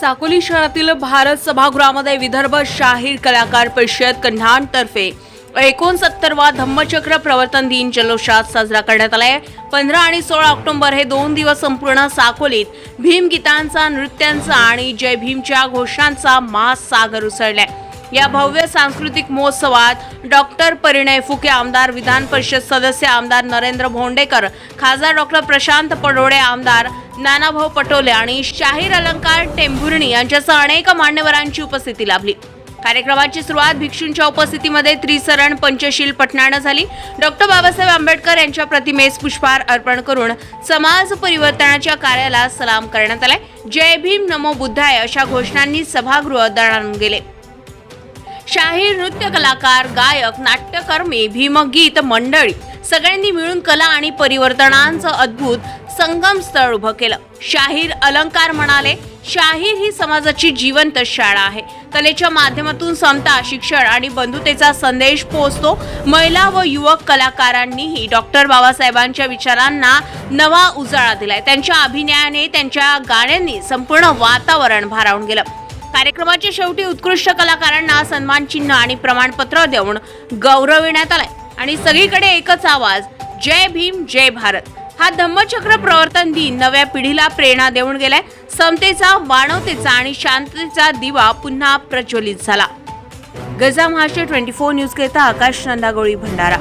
साकोली शहरातील भारत सभागृहामध्ये विदर्भ शाहीर कलाकार परिषद कन्हानतर्फे एकोणसत्तरवा धम्मचक्र प्रवर्तन दिन जल्लोषात साजरा करण्यात आला आहे पंधरा आणि सोळा ऑक्टोबर हे दोन दिवस संपूर्ण साकोलीत भीम गीतांचा नृत्यांचा आणि जय भीमच्या घोषांचा महासागर उसळलाय. या भव्य सांस्कृतिक महोत्सवात डॉक्टर परिणय फुके आमदार विधान परिषद सदस्य आमदार नरेंद्र भोंडेकर खासदार डॉक्टर प्रशांत पडोडे आमदार नानाभाऊ पटोले आणि शाहीर अलंकार टेंभुर्णी यांच्यासह अनेक मान्यवरांची उपस्थिती लाभली. कार्यक्रमाची सुरुवात भिक्षूंच्या उपस्थितीमध्ये त्रिसरण पंचशील पठणानं झाली. डॉक्टर बाबासाहेब आंबेडकर यांच्या प्रतिमेस पुष्पहार अर्पण करून समाज परिवर्तनाच्या कार्याला सलाम करण्यात आलाय. जय भीम नमो बुद्धाय अशा घोषणांनी सभागृह दणाणून गेले. शाहीर नृत्य कलाकार गायक नाट्यकर्मी भीमगीत मंडळी सगळ्यांनी मिळून कला आणि परिवर्तनांचं अद्भुत संगम स्थळ उभं केलं. शाहीर अलंकार म्हणाले शाहीर ही समाजाची जिवंत शाळा आहे. कलेच्या माध्यमातून समता शिक्षण आणि बंधुतेचा संदेश पोहोचतो. महिला व युवक कलाकारांनीही डॉक्टर बाबासाहेबांच्या विचारांना नवा उजाळा दिलाय. त्यांच्या अभिनयाने त्यांच्या गाण्यांनी संपूर्ण वातावरण भारावून गेलं. कार्यक्रमाच्या शेवटी उत्कृष्ट कलाकारांना सन्मान चिन्ह आणि प्रमाणपत्र देऊन गौरविण्यात आलाय. आणि सगळीकडे एकच आवाज जय भीम जय भारत. हा धम्मचक्र प्रवर्तन दिन नव्या पिढीला प्रेरणा देऊन गेलाय. समतेचा मानवतेचा आणि शांततेचा दिवा पुन्हा प्रज्वलित झाला. गजा महाराष्ट्र ट्वेंटी फोर न्यूज करिता आकाश नंदागोळी भंडारा.